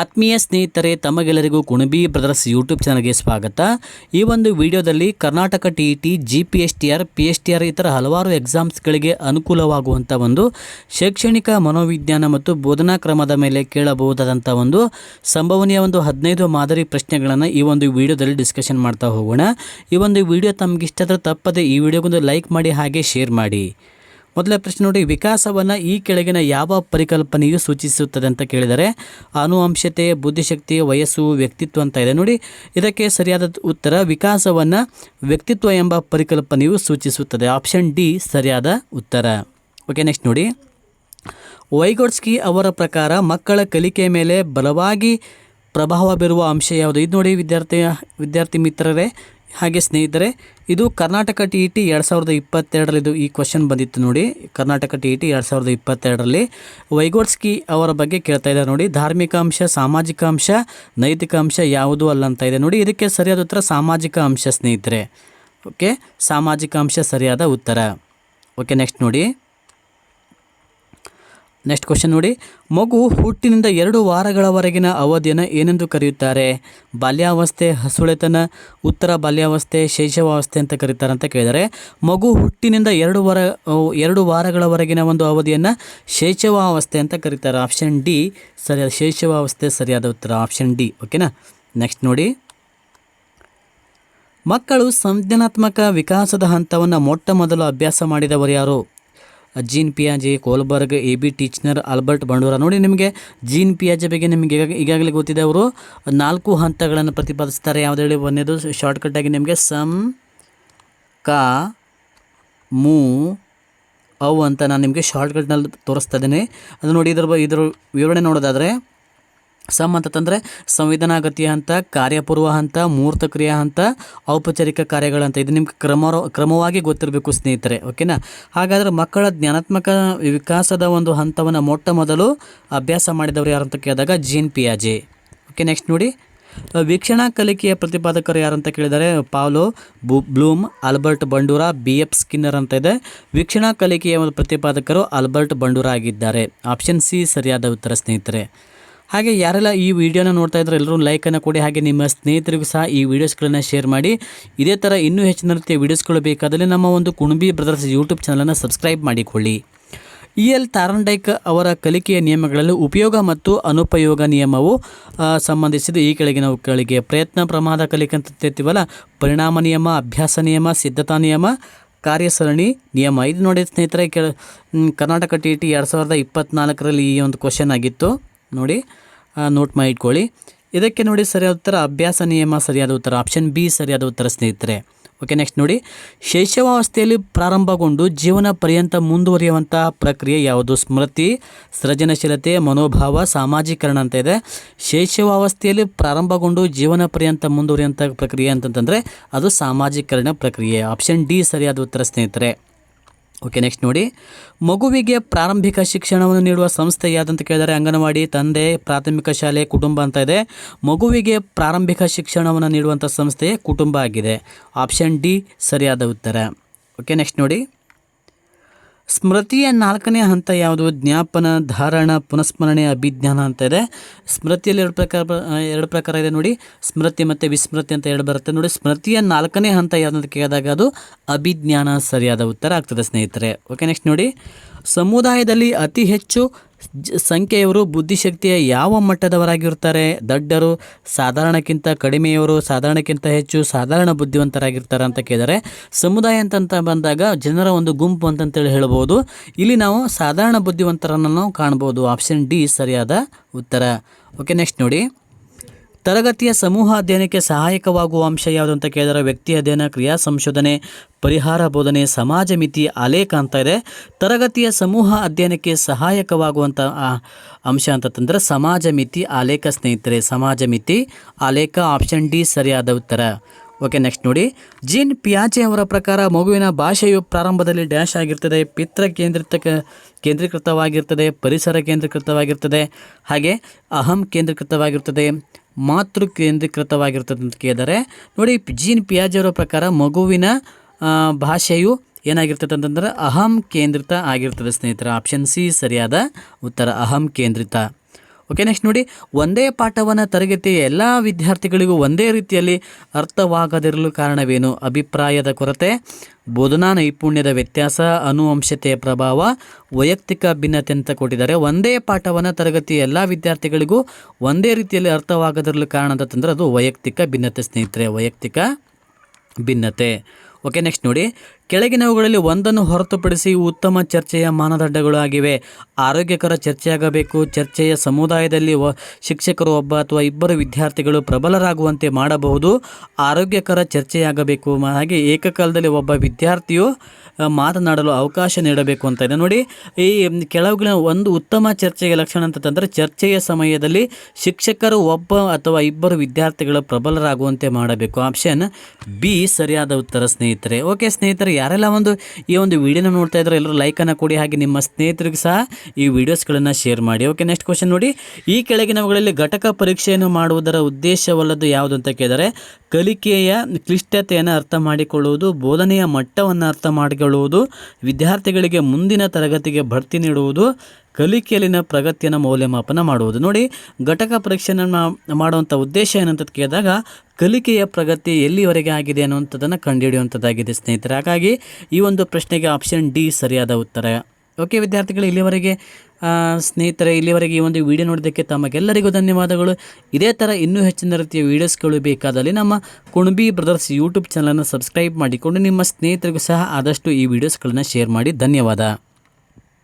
ಆತ್ಮೀಯ ಸ್ನೇಹಿತರೆ, ತಮಗೆಲ್ಲರಿಗೂ ಕುಣಬಿ ಬ್ರದರ್ಸ್ ಯೂಟ್ಯೂಬ್ ಚಾನಲ್ಗೆ ಸ್ವಾಗತ. ಈ ಒಂದು ವಿಡಿಯೋದಲ್ಲಿ Karnataka T E T, G P S T R, P S T R ಥರ ಹಲವಾರು ಎಕ್ಸಾಮ್ಸ್ಗಳಿಗೆ ಅನುಕೂಲವಾಗುವಂಥ ಒಂದು ಶೈಕ್ಷಣಿಕ ಮನೋವಿಜ್ಞಾನ ಮತ್ತು ಬೋಧನಾ ಕ್ರಮದ ಮೇಲೆ ಕೇಳಬಹುದಾದಂಥ ಒಂದು ಸಂಭವನೀಯ ಒಂದು ಹದಿನೈದು ಮಾದರಿ ಪ್ರಶ್ನೆಗಳನ್ನು ಈ ಒಂದು ವಿಡಿಯೋದಲ್ಲಿ ಡಿಸ್ಕಷನ್ ಮಾಡ್ತಾ ಹೋಗೋಣ. ಈ ಒಂದು ವಿಡಿಯೋ ತಮಗಿಷ್ಟಾದರೂ ತಪ್ಪದೆ ಈ ವಿಡಿಯೋಗೊಂದು ಲೈಕ್ ಮಾಡಿ, ಹಾಗೆ ಶೇರ್ ಮಾಡಿ. ಮೊದಲ ಪ್ರಶ್ನೆ ನೋಡಿ, ವಿಕಾಸವನ್ನು ಈ ಕೆಳಗಿನ ಯಾವ ಪರಿಕಲ್ಪನೆಯು ಸೂಚಿಸುತ್ತದೆ ಅಂತ ಕೇಳಿದರೆ, ಅನುವಂಶತೆ, ಬುದ್ಧಿಶಕ್ತಿ, ವಯಸ್ಸು, ವ್ಯಕ್ತಿತ್ವ ಅಂತ ಇದೆ. ನೋಡಿ, ಇದಕ್ಕೆ ಸರಿಯಾದ ಉತ್ತರ, ವಿಕಾಸವನ್ನು ವ್ಯಕ್ತಿತ್ವ ಎಂಬ ಪರಿಕಲ್ಪನೆಯು ಸೂಚಿಸುತ್ತದೆ. ಆಪ್ಷನ್ ಡಿ, ಸರಿಯಾದ ಉತ್ತರ. ಓಕೆ, ನೆಕ್ಸ್ಟ್ ನೋಡಿ. ವೈಗೋಡ್ಸ್ಕಿ ಅವರ ಪ್ರಕಾರ ಮಕ್ಕಳ ಕಲಿಕೆಯ ಮೇಲೆ ಬಲವಾಗಿ ಪ್ರಭಾವ ಬೀರುವ ಅಂಶ ಯಾವುದು? ಇದು ನೋಡಿ ವಿದ್ಯಾರ್ಥಿ ವಿದ್ಯಾರ್ಥಿ ಮಿತ್ರರೇ ಹಾಗೆ ಸ್ನೇಹಿತರೆ, ಇದು ಕರ್ನಾಟಕ ಟಿ ಇ ಟಿ ಎರಡು ಸಾವಿರದ ಇಪ್ಪತ್ತೆರಡರಲ್ಲಿ ಇದು ಈ ಕ್ವಶನ್ ಬಂದಿತ್ತು ನೋಡಿ. ಕರ್ನಾಟಕ ಟಿ ಇ ಟಿ ಎರಡು ಸಾವಿರದ ಇಪ್ಪತ್ತೆರಡರಲ್ಲಿ ವೈಗೋಡ್ಸ್ಕಿ ಅವರ ಬಗ್ಗೆ ಕೇಳ್ತಾ ಇದ್ದಾರೆ ನೋಡಿ. ಧಾರ್ಮಿಕ ಅಂಶ, ಸಾಮಾಜಿಕ ಅಂಶ, ನೈತಿಕ ಅಂಶ ಯಾವುದು ಅಲ್ಲ ಅಂತ ಇದೆ ನೋಡಿ. ಇದಕ್ಕೆ ಸರಿಯಾದ ಉತ್ತರ ಸಾಮಾಜಿಕ ಅಂಶ ಸ್ನೇಹಿತರೆ. ಓಕೆ? ಸಾಮಾಜಿಕ ಅಂಶ ಸರಿಯಾದ ಉತ್ತರ. ಓಕೆ ನೆಕ್ಸ್ಟ್ ನೋಡಿ. ನೆಕ್ಸ್ಟ್ ಕ್ವಶನ್ ನೋಡಿ. ಮಗು ಹುಟ್ಟಿನಿಂದ ಎರಡು ವಾರಗಳವರೆಗಿನ ಅವಧಿಯನ್ನು ಏನೆಂದು ಕರೆಯುತ್ತಾರೆ? ಬಾಲ್ಯಾವಸ್ಥೆ, ಹಸುಳೆತನ, ಉತ್ತರ ಬಾಲ್ಯಾವಸ್ಥೆ ಶೈಶವಾವಸ್ಥೆ ಅಂತ ಕರೀತಾರೆ ಅಂತ ಕೇಳಿದರೆ, ಮಗು ಹುಟ್ಟಿನಿಂದ ಎರಡು ವಾರ ಎರಡು ವಾರಗಳವರೆಗಿನ ಒಂದು ಅವಧಿಯನ್ನು ಶೈಶವಾವಸ್ಥೆ ಅಂತ ಕರೀತಾರೆ. ಆಪ್ಷನ್ ಡಿ ಸರಿಯಾದ ಶೈಶವಾವಸ್ಥೆ ಸರಿಯಾದ ಉತ್ತರ. ಆಪ್ಷನ್ ಡಿ ಓಕೆನಾ ನೆಕ್ಸ್ಟ್ ನೋಡಿ. ಮಕ್ಕಳು ಸಂಜ್ಞಾನಾತ್ಮಕ ವಿಕಾಸದ ಹಂತವನ್ನು ಮೊಟ್ಟ ಮೊದಲು ಅಭ್ಯಾಸ ಮಾಡಿದವರು ಯಾರು? Jean ಪಿಯಾಜೆ, Kohlberg, A B Titchener, Albert Bandura. ನೋಡಿ, ನಿಮಗೆ ಜೀನ್ ಪಿಯಾಜೆ ಬಗ್ಗೆ ನಿಮಗೆ ಈಗಾಗ ಈಗಾಗಲೇ ಗೊತ್ತಿದೆ ಅವರು. ನಾಲ್ಕು ಹಂತಗಳನ್ನು ಪ್ರತಿಪಾದಿಸ್ತಾರೆ. ಯಾವ್ದು ಹೇಳಿ? ಒಂದೇದು ಶಾರ್ಟ್ಕಟ್ಟಾಗಿ ನಿಮಗೆ ಸಮ್, ಕಾ, ಮೂ ಅವು ಅಂತ ನಾನು ನಿಮಗೆ ಶಾರ್ಟ್ಕಟ್ನಲ್ಲಿ ತೋರಿಸ್ತಾ ಇದ್ದೀನಿ. ಅದು ನೋಡಿ, ಇದ್ರ ಇದ್ರ ವಿವರಣೆ ನೋಡೋದಾದರೆ ಸಮ್ ಅಂತಂದರೆ ಸಂವಿಧಾನಾಗತಿಯ ಹಂತ, ಕಾರ್ಯಪೂರ್ವ ಹಂತ, ಮೂರ್ತ ಕ್ರಿಯಾ ಹಂತ, ಔಪಚಾರಿಕ ಕಾರ್ಯಗಳಂತ ಇದು ನಿಮ್ಗೆ ಕ್ರಮ ಕ್ರಮವಾಗಿ ಗೊತ್ತಿರಬೇಕು ಸ್ನೇಹಿತರೆ ಓಕೆನಾ ಹಾಗಾದ್ರೆ ಮಕ್ಕಳ ಜ್ಞಾನಾತ್ಮಕ ವಿಕಾಸದ ಒಂದು ಹಂತವನ್ನು ಮೊಟ್ಟ ಮೊದಲು ಅಭ್ಯಾಸ ಮಾಡಿದವರು ಯಾರು ಅಂತ ಕೇಳಿದಾಗ ಜೀನ್ ಪಿಯಾಜೆ. ಓಕೆ ನೆಕ್ಸ್ಟ್ ನೋಡಿ. ವೀಕ್ಷಣಾ ಕಲಿಕೆಯ ಪ್ರತಿಪಾದಕರು ಯಾರು ಅಂತ ಕೇಳಿದರೆ ಪಾವ್ಲೋ, ಬು, Bloom, Albert Bandura, B. F. Skinner ಅಂತ ಇದೆ. ವೀಕ್ಷಣಾ ಕಲಿಕೆಯ ಒಂದು ಪ್ರತಿಪಾದಕರು ಆಲ್ಬರ್ಟ್ ಬಂಡೂರ ಆಗಿದ್ದಾರೆ. ಆಪ್ಷನ್ ಸಿ ಸರಿಯಾದ ಉತ್ತರ ಸ್ನೇಹಿತರೆ. ಹಾಗೆ ಯಾರೆಲ್ಲ ಈ ವಿಡಿಯೋನ ನೋಡ್ತಾ ಇದ್ರೆ ಎಲ್ಲರೂ ಲೈಕನ್ನು ಕೊಡಿ, ಹಾಗೆ ನಿಮ್ಮ ಸ್ನೇಹಿತರಿಗೂ ಸಹ ಈ ವಿಡಿಯೋಸ್ಗಳನ್ನು ಶೇರ್ ಮಾಡಿ. ಇದೇ ಥರ ಇನ್ನೂ ಹೆಚ್ಚಿನ ರೀತಿಯ ವಿಡಿಯೋಸ್ಗಳು ಬೇಕಾದಲ್ಲಿ ನಮ್ಮ ಒಂದು ಕುಣಬಿ ಬ್ರದರ್ಸ್ ಯೂಟ್ಯೂಬ್ ಚಾನಲನ್ನು ಸಬ್ಸ್ಕ್ರೈಬ್ ಮಾಡಿಕೊಳ್ಳಿ. ಇ ಎಲ್ ತಾರಂಡೈಕ್ ಅವರ ಕಲಿಕೆಯ ನಿಯಮಗಳಲ್ಲಿ ಉಪಯೋಗ ಮತ್ತು ಅನುಪಯೋಗ ನಿಯಮವು ಸಂಬಂಧಿಸಿದ ಈ ಕೆಳಗಿನವುಗಳಿಗೆ ಪ್ರಯತ್ನ, ಪ್ರಮಾದ, ಕಲಿಕೆ ಅಂತ ತಿಳ್ತೀವಲ್ಲ? ಪರಿಣಾಮ ನಿಯಮ, ಅಭ್ಯಾಸ ನಿಯಮ, ಸಿದ್ಧತಾ ನಿಯಮ, ಕಾರ್ಯಸರಣಿ ನಿಯಮ. ಇದು ನೋಡಿ ಸ್ನೇಹಿತರೆ ಕರ್ನಾಟಕ ಟಿ ಟಿ ಎರಡು ಸಾವಿರದ ಇಪ್ಪತ್ತ್ನಾಲ್ಕರಲ್ಲಿ ಈ ಒಂದು ಕ್ವಶನ್ ಆಗಿತ್ತು. ನೋಡಿ ನೋಟ್ ಮಾಡಿ ಇಟ್ಕೊಳ್ಳಿ. ಇದಕ್ಕೆ ನೋಡಿ ಸರಿಯಾದ ಉತ್ತರ, ಅಭ್ಯಾಸ ನಿಯಮ ಸರಿಯಾದ ಉತ್ತರ ಆಪ್ಷನ್ ಬಿ ಸರಿಯಾದ ಉತ್ತರ ಸ್ನೇಹಿತರೆ. ಓಕೆ ನೆಕ್ಸ್ಟ್ ನೋಡಿ. ಶೈಶವಾವಸ್ಥೆಯಲ್ಲಿ ಪ್ರಾರಂಭಗೊಂಡು ಜೀವನ ಪರ್ಯಂತ ಮುಂದುವರಿಯುವಂಥ ಪ್ರಕ್ರಿಯೆ ಯಾವುದು? ಸ್ಮೃತಿ, ಸೃಜನಶೀಲತೆ, ಮನೋಭಾವ, ಸಾಮಾಜೀಕರಣ ಅಂತ ಇದೆ. ಶೈಶವಾವಸ್ಥೆಯಲ್ಲಿ ಪ್ರಾರಂಭಗೊಂಡು ಜೀವನ ಪರ್ಯಂತ ಮುಂದುವರಿಯುವಂಥ ಪ್ರಕ್ರಿಯೆ ಅಂತಂತಂದರೆ ಅದು ಸಾಮಾಜೀಕರಣ ಪ್ರಕ್ರಿಯೆ. ಆಪ್ಷನ್ ಡಿ ಸರಿಯಾದ ಉತ್ತರ ಸ್ನೇಹಿತರೆ. ಓಕೆ ನೆಕ್ಸ್ಟ್ ನೋಡಿ. ಮಗುವಿಗೆ ಪ್ರಾರಂಭಿಕ ಶಿಕ್ಷಣವನ್ನು ನೀಡುವ ಸಂಸ್ಥೆ ಯಾವುದಂತ ಕೇಳಿದರೆ ಅಂಗನವಾಡಿ, ತಂದೆ, ಪ್ರಾಥಮಿಕ ಶಾಲೆ, ಕುಟುಂಬ ಅಂತ ಇದೆ. ಮಗುವಿಗೆ ಪ್ರಾರಂಭಿಕ ಶಿಕ್ಷಣವನ್ನು ನೀಡುವಂಥ ಸಂಸ್ಥೆ ಕುಟುಂಬ ಆಗಿದೆ. ಆಪ್ಷನ್ ಡಿ ಸರಿಯಾದ ಉತ್ತರ. ಓಕೆ ನೆಕ್ಸ್ಟ್ ನೋಡಿ. ಸ್ಮೃತಿಯ ನಾಲ್ಕನೇ ಹಂತ ಯಾವುದು? ಜ್ಞಾಪನ, ಧಾರಣ, ಪುನಸ್ಮರಣೆ, ಅಭಿಜ್ಞಾನ ಅಂತ ಇದೆ. ಸ್ಮೃತಿಯಲ್ಲಿ ಎರಡು ಪ್ರಕಾರ ಎರಡು ಪ್ರಕಾರ ಇದೆ ನೋಡಿ. ಸ್ಮೃತಿ ಮತ್ತು ವಿಸ್ಮೃತಿ ಅಂತ ಎರಡು ಬರುತ್ತೆ ನೋಡಿ. ಸ್ಮೃತಿಯ ನಾಲ್ಕನೇ ಹಂತ ಯಾವುದು ಅಂತ ಕೇಳಿದಾಗ ಅದು ಅಭಿಜ್ಞಾನ ಸರಿಯಾದ ಉತ್ತರ ಆಗ್ತದೆ ಸ್ನೇಹಿತರೆ. ಓಕೆ ನೆಕ್ಸ್ಟ್ ನೋಡಿ. ಸಮುದಾಯದಲ್ಲಿ ಅತಿ ಹೆಚ್ಚು ಸಂಖ್ಯೆಯವರು ಬುದ್ಧಿಶಕ್ತಿಯ ಯಾವ ಮಟ್ಟದವರಾಗಿರ್ತಾರೆ ದಡ್ಡರು ಸಾಧಾರಣಕ್ಕಿಂತ ಕಡಿಮೆಯವರು ಸಾಧಾರಣಕ್ಕಿಂತ ಹೆಚ್ಚು ಸಾಧಾರಣ ಬುದ್ಧಿವಂತರಾಗಿರ್ತಾರೆ ಅಂತ ಕೇಳಿದರೆ, ಸಮುದಾಯ ಅಂತಂತ ಬಂದಾಗ ಜನರ ಒಂದು ಗುಂಪು ಅಂತಂತೇಳಿ ಹೇಳ್ಬೋದು ಇಲ್ಲಿ ನಾವು ಸಾಧಾರಣ ಬುದ್ಧಿವಂತರನ್ನು ನಾವು ಕಾಣ್ಬೋದು ಆಪ್ಷನ್ ಡಿ ಸರಿಯಾದ ಉತ್ತರ. ಓಕೆ, ನೆಕ್ಸ್ಟ್ ನೋಡಿ. ತರಗತಿಯ ಸಮೂಹ ಅಧ್ಯಯನಕ್ಕೆ ಸಹಾಯಕವಾಗುವ ಅಂಶ ಯಾವುದು ಅಂತ ಕೇಳಿದರೆ ವ್ಯಕ್ತಿ ಅಧ್ಯಯನ, ಕ್ರಿಯಾ ಸಂಶೋಧನೆ, ಪರಿಹಾರ ಬೋಧನೆ, ಸಮಾಜ ಮಿತಿ, ಆಲೇಖ ಅಂತ ಇದೆ. ತರಗತಿಯ ಸಮೂಹ ಅಧ್ಯಯನಕ್ಕೆ ಸಹಾಯಕವಾಗುವಂಥ ಅಂಶ ಅಂತಂದ್ರೆ ಸಮಾಜ ಮಿತಿ, ಆಲೇಖ ಸ್ನೇಹಿತರೆ. ಸಮಾಜ ಮಿತಿ, ಆಲೇಖ ಆಪ್ಷನ್ ಡಿ ಸರಿಯಾದ ಉತ್ತರ. ಓಕೆ ನೆಕ್ಸ್ಟ್ ನೋಡಿ. ಜೀನ್ ಪಿಯಾಚೆ ಅವರ ಪ್ರಕಾರ ಮಗುವಿನ ಭಾಷೆಯು ಪ್ರಾರಂಭದಲ್ಲಿ ಡ್ಯಾಶ್ ಆಗಿರ್ತದೆ, ಪಿತ್ರ ಕೇಂದ್ರಿತ, ಕೇಂದ್ರೀಕೃತವಾಗಿರ್ತದೆ, ಪರಿಸರ ಕೇಂದ್ರೀಕೃತವಾಗಿರ್ತದೆ, ಹಾಗೆ ಅಹಂ ಕೇಂದ್ರೀಕೃತವಾಗಿರ್ತದೆ. ಮಾತೃ ಕೇಂದ್ರೀಕೃತವಾಗಿರ್ತದೆ ಅಂತ ಕೇಳಿದರೆ, ನೋಡಿ, ಜೀನ್ ಪಿಯಾಜೆ ಅವರ ಪ್ರಕಾರ ಮಗುವಿನ ಭಾಷೆಯು ಏನಾಗಿರ್ತದೆ ಅಂತಂದ್ರೆ ಅಹಂ ಕೇಂದ್ರಿತ ಆಗಿರ್ತದೆ ಸ್ನೇಹಿತರೆ. ಆಪ್ಷನ್ ಸಿ ಸರಿಯಾದ ಉತ್ತರ ಅಹಂ ಕೇಂದ್ರಿತ. ಓಕೆ ನೆಕ್ಸ್ಟ್ ನೋಡಿ, ಒಂದೇ ಪಾಠವನ್ನು ತರಗತಿಯ ಎಲ್ಲ ವಿದ್ಯಾರ್ಥಿಗಳಿಗೂ ಒಂದೇ ರೀತಿಯಲ್ಲಿ ಅರ್ಥವಾಗದಿರಲು ಕಾರಣವೇನು? ಅಭಿಪ್ರಾಯದ ಕೊರತೆ, ಬೋಧನಾ ನೈಪುಣ್ಯದ ವ್ಯತ್ಯಾಸ, ಅನುವಂಶತೆಯ ಪ್ರಭಾವ, ವೈಯಕ್ತಿಕ ಭಿನ್ನತೆ ಅಂತ ಕೊಟ್ಟಿದ್ದಾರೆ. ಒಂದೇ ಪಾಠವನ್ನು ತರಗತಿಯ ಎಲ್ಲ ವಿದ್ಯಾರ್ಥಿಗಳಿಗೂ ಒಂದೇ ರೀತಿಯಲ್ಲಿ ಅರ್ಥವಾಗದಿರಲು ಕಾರಣ ಅಂತಂದ್ರೆ ಅದು ವೈಯಕ್ತಿಕ ಭಿನ್ನತೆ ಸ್ನೇಹಿತರೆ, ವೈಯಕ್ತಿಕ ಭಿನ್ನತೆ. ಓಕೆ ನೆಕ್ಸ್ಟ್ ನೋಡಿ. ಕೆಳಗಿನವುಗಳಲ್ಲಿ ಒಂದನ್ನು ಹೊರತುಪಡಿಸಿ ಉತ್ತಮ ಚರ್ಚೆಯ ಮಾನದಂಡಗಳು ಆಗಿವೆ. ಆರೋಗ್ಯಕರ ಚರ್ಚೆಯಾಗಬೇಕು. ಚರ್ಚೆಯ ಸಮುದಾಯದಲ್ಲಿ ಶಿಕ್ಷಕರು ಒಬ್ಬ ಅಥವಾ ಇಬ್ಬರು ವಿದ್ಯಾರ್ಥಿಗಳು ಪ್ರಬಲರಾಗುವಂತೆ ಮಾಡಬಹುದು. ಆರೋಗ್ಯಕರ ಚರ್ಚೆಯಾಗಬೇಕು. ಹಾಗೆ ಏಕಕಾಲದಲ್ಲಿ ಒಬ್ಬ ವಿದ್ಯಾರ್ಥಿಯು ಮಾತನಾಡಲು ಅವಕಾಶ ನೀಡಬೇಕು ಅಂತ ಇದೆ. ನೋಡಿ, ಈ ಕೆಳಗಿನ ಒಂದು ಉತ್ತಮ ಚರ್ಚೆಯ ಲಕ್ಷಣ ಅಂತಂದರೆ ಚರ್ಚೆಯ ಸಮಯದಲ್ಲಿ ಶಿಕ್ಷಕರು ಒಬ್ಬ ಅಥವಾ ಇಬ್ಬರು ವಿದ್ಯಾರ್ಥಿಗಳು ಪ್ರಬಲರಾಗುವಂತೆ ಮಾಡಬೇಕು. ಆಪ್ಷನ್ ಬಿ, ಸರಿಯಾದ ಉತ್ತರ, ಸ್ನೇಹಿತರೆ. ಓಕೆ, ಸ್ನೇಹಿತರೆ, ಯಾರೆಲ್ಲ ಒಂದು ಈ ಒಂದು ವಿಡಿಯೋನ ನೋಡ್ತಾ ಇದ್ರೆ ಎಲ್ಲರೂ ಲೈಕನ್ನು ಕೊಡಿ, ಹಾಗೆ ನಿಮ್ಮ ಸ್ನೇಹಿತರಿಗೂ ಸಹ ಈ ವಿಡಿಯೋಸ್ಗಳನ್ನು ಶೇರ್ ಮಾಡಿ. ಓಕೆ ನೆಕ್ಸ್ಟ್ ಕ್ವಶನ್ ನೋಡಿ. ಈ ಕೆಳಗಿನವುಗಳಲ್ಲಿ ಘಟಕ ಪರೀಕ್ಷೆಯನ್ನು ಮಾಡುವುದರ ಉದ್ದೇಶವಲ್ಲದು ಯಾವುದು ಅಂತ ಕೇಳಿದರೆ ಕಲಿಕೆಯ ಕ್ಲಿಷ್ಟತೆಯನ್ನು ಅರ್ಥ ಮಾಡಿಕೊಳ್ಳುವುದು, ಬೋಧನೆಯ ಮಟ್ಟವನ್ನು ಅರ್ಥ ಮಾಡಿಕೊಳ್ಳುವುದು ವಿದ್ಯಾರ್ಥಿಗಳಿಗೆ ಮುಂದಿನ ತರಗತಿಗೆ ಬಡ್ತಿ ನೀಡುವುದು, ಕಲಿಕೆಯಲ್ಲಿನ ಪ್ರಗತಿಯನ್ನು ಮೌಲ್ಯಮಾಪನ ಮಾಡುವುದು. ನೋಡಿ, ಘಟಕ ಪರೀಕ್ಷೆಯನ್ನು ಮಾಡುವಂಥ ಉದ್ದೇಶ ಏನಂತ ಕೇಳಿದಾಗ, ಕಲಿಕೆಯ ಪ್ರಗತಿ ಎಲ್ಲಿವರೆಗೆ ಆಗಿದೆ ಅನ್ನುವಂಥದ್ದನ್ನು ಕಂಡುಹಿಡಿಯುವಂಥದ್ದಾಗಿದೆ ಸ್ನೇಹಿತರೆ. ಹಾಗಾಗಿ ಈ ಒಂದು ಪ್ರಶ್ನೆಗೆ ಆಪ್ಷನ್ ಡಿ ಸರಿಯಾದ ಉತ್ತರ. ಓಕೆ, ವಿದ್ಯಾರ್ಥಿಗಳು, ಇಲ್ಲಿವರೆಗೆ ಸ್ನೇಹಿತರೆ, ಇಲ್ಲಿವರೆಗೆ ಈ ಒಂದು ವಿಡಿಯೋ ನೋಡೋದಕ್ಕೆ ತಮಗೆಲ್ಲರಿಗೂ ಧನ್ಯವಾದಗಳು. ಇದೇ ಥರ ಇನ್ನೂ ಹೆಚ್ಚಿನ ರೀತಿಯ ವೀಡಿಯೋಸ್ಗಳು ಬೇಕಾದಲ್ಲಿ ನಮ್ಮ ಕುಣಬಿ ಬ್ರದರ್ಸ್ ಯೂಟ್ಯೂಬ್ ಚಾನಲನ್ನು ಸಬ್ಸ್ಕ್ರೈಬ್ ಮಾಡಿಕೊಂಡು ನಿಮ್ಮ ಸ್ನೇಹಿತರಿಗೂ ಸಹ ಆದಷ್ಟು ಈ ವಿಡಿಯೋಸ್ಗಳನ್ನು ಶೇರ್ ಮಾಡಿ. ಧನ್ಯವಾದ.